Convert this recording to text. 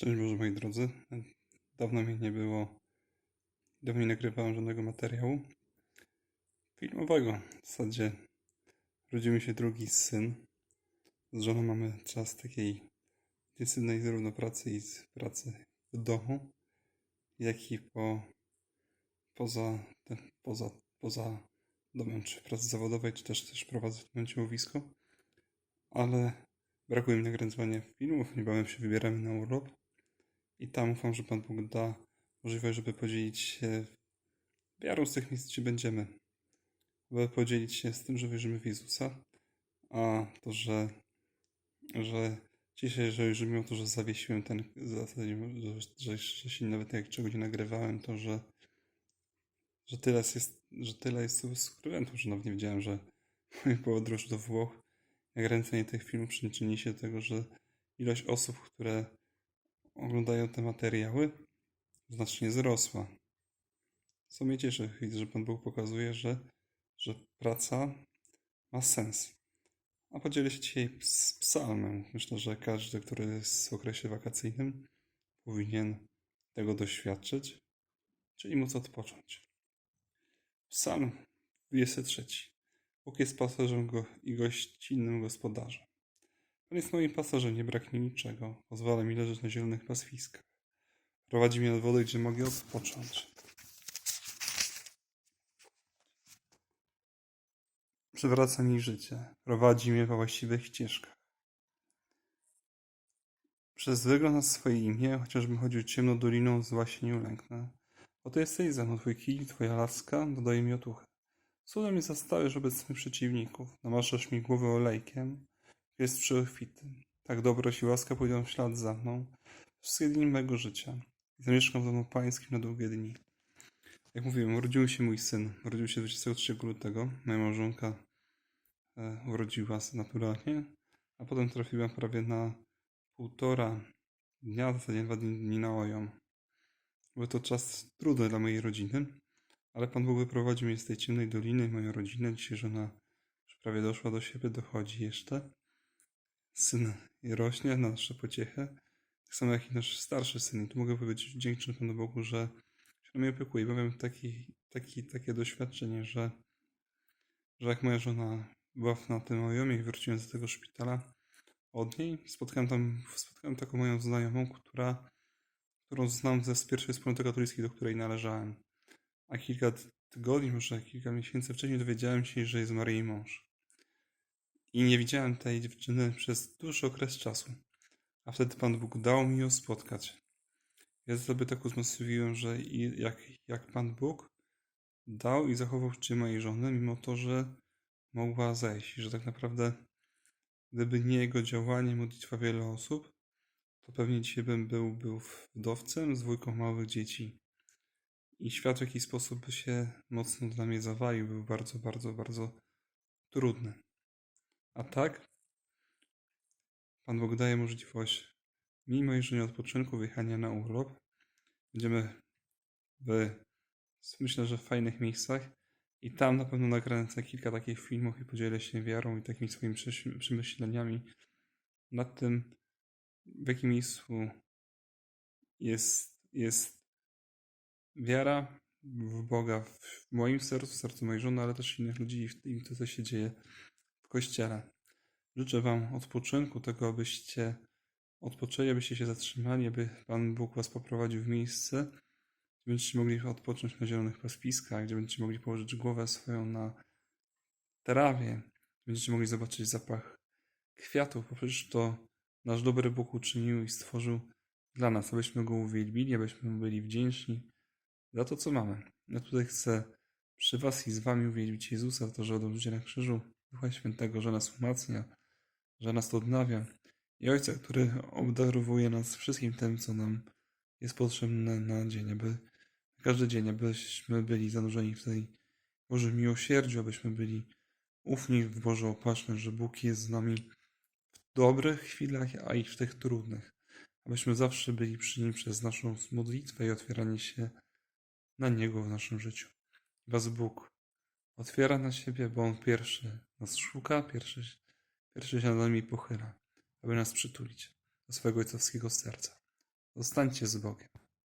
Szczęść Boże, moi drodzy. Dawno mnie nie było. Dawno nie nagrywałem żadnego materiału filmowego. W zasadzie urodził mi się drugi syn. Z żoną mamy czas takiej intensywnej zarówno pracy i z pracy w domu, jak i po, poza, poza, poza domem, czy pracy zawodowej, czy też, też prowadzę w tym momencie łowisko. Ale brakuje mi nagrywania filmów, niebawem się wybieramy na urlop. I tam ufam, że Pan Bóg da możliwość, żeby podzielić się wiarą z tych miejsc, gdzie będziemy. Aby podzielić się z tym, że wierzymy w Jezusa. A to, że, że dzisiaj, że już mimo to, że zawiesiłem ten, że, że, się nawet jak czego nie nagrywałem, to, że, że tyle jest, że tyle jest subskrybentów, że nawet nie wiedziałem, że mój podróż do Włoch, nagręcenie tych filmów przyczyni się do tego, że ilość osób, które oglądają te materiały, znacznie wzrosła. Co mnie cieszy, że Pan Bóg pokazuje, że, że praca ma sens. A podzielę się dzisiaj z psalmem. Myślę, że każdy, który jest w okresie wakacyjnym, powinien tego doświadczyć, czyli móc odpocząć. Psalm 23. Bóg jest pasażem go i gościnnym gospodarzem. Jest moim pasażem, nie braknie niczego. Pozwala mi leżeć na zielonych pastwiskach. Prowadzi mnie od wody, gdzie mogę odpocząć. Przywraca mi życie. Prowadzi mnie po właściwych ścieżkach. Przez wygląd na swoje imię, chociażbym chodził ciemną doliną, zła się nie ulęknę. Oto jesteś ze mną, twój kij, twoja laska dodaje mi otuchy. Cudem mnie zastawisz wobec swych przeciwników. Namaszasz mi głowę olejkiem, jest przychwity. Tak dobroć i łaska pójdą w ślad za mną wszystkie dni mego życia. I zamieszkam w domu pańskim na długie dni. Jak mówiłem, urodził się mój syn. Urodził się 23 lutego. Moja małżonka e, urodziła się naturalnie, a potem trafiła prawie na półtora dnia, w zasadzie dwa dni na oją. Był to czas trudny dla mojej rodziny, ale Pan Bóg wyprowadził mnie z tej ciemnej doliny, moją rodzinę. Dzisiaj żona już prawie doszła do siebie, dochodzi jeszcze syn rośnie na nasze pociechę, tak samo jak i nasz starszy syn. I tu mogę powiedzieć wdzięczny Panu Bogu, że się nami opiekuje, bo miałem taki, taki, takie doświadczenie, że, że jak moja żona była na tym ojomie i wróciłem z tego szpitala od niej, spotkałem tam, spotkałem taką moją znajomą, która, którą znam ze z pierwszej wspólnoty katolickiej, do której należałem. A kilka tygodni, może kilka miesięcy wcześniej dowiedziałem się, że jest Maryi mąż. I nie widziałem tej dziewczyny przez dłuższy okres czasu. A wtedy Pan Bóg dał mi ją spotkać. Ja sobie tak uzmysłowiłem, że jak, jak Pan Bóg dał i zachował życie mojej żony, mimo to, że mogła zejść. Że tak naprawdę, gdyby nie jego działanie, modlitwa wielu osób, to pewnie dzisiaj bym był, był wdowcem z dwójką małych dzieci. I świat w jakiś sposób by się mocno dla mnie zawalił, był bardzo, bardzo, bardzo trudny. A tak, Pan Bóg daje możliwość mimo i odpoczynku, wyjechania na urlop. Będziemy w, myślę, że w fajnych miejscach. I tam na pewno nakręcę kilka takich filmów i podzielę się wiarą i takimi swoimi przemyśleniami nad tym, w jakim miejscu jest, jest wiara w Boga w moim sercu, w sercu mojej żony, ale też innych ludzi i to, co się dzieje kościele. Życzę Wam odpoczynku, tego, abyście odpoczęli, abyście się zatrzymali, aby Pan Bóg Was poprowadził w miejsce, gdzie będziecie mogli odpocząć na zielonych pastwiskach, gdzie będziecie mogli położyć głowę swoją na trawie, będziecie mogli zobaczyć zapach kwiatów, bo przecież to nasz dobry Bóg uczynił i stworzył dla nas, abyśmy Go uwielbili, abyśmy byli wdzięczni za to, co mamy. Ja tutaj chcę przy Was i z Wami uwielbić Jezusa to, że oddał życie na krzyżu, Ducha Świętego, że nas umacnia, że nas odnawia i Ojca, który obdarowuje nas wszystkim tym, co nam jest potrzebne na dzień, aby każdy dzień, abyśmy byli zanurzeni w tej Bożym miłosierdziu, abyśmy byli ufni w Bożą opatrzność, że Bóg jest z nami w dobrych chwilach, a i w tych trudnych. Abyśmy zawsze byli przy Nim przez naszą modlitwę i otwieranie się na Niego w naszym życiu. Was Bóg Otwiera na siebie, bo On pierwszy nas szuka, pierwszy, pierwszy się nad nami pochyla, aby nas przytulić do swojego ojcowskiego serca. Zostańcie z Bogiem.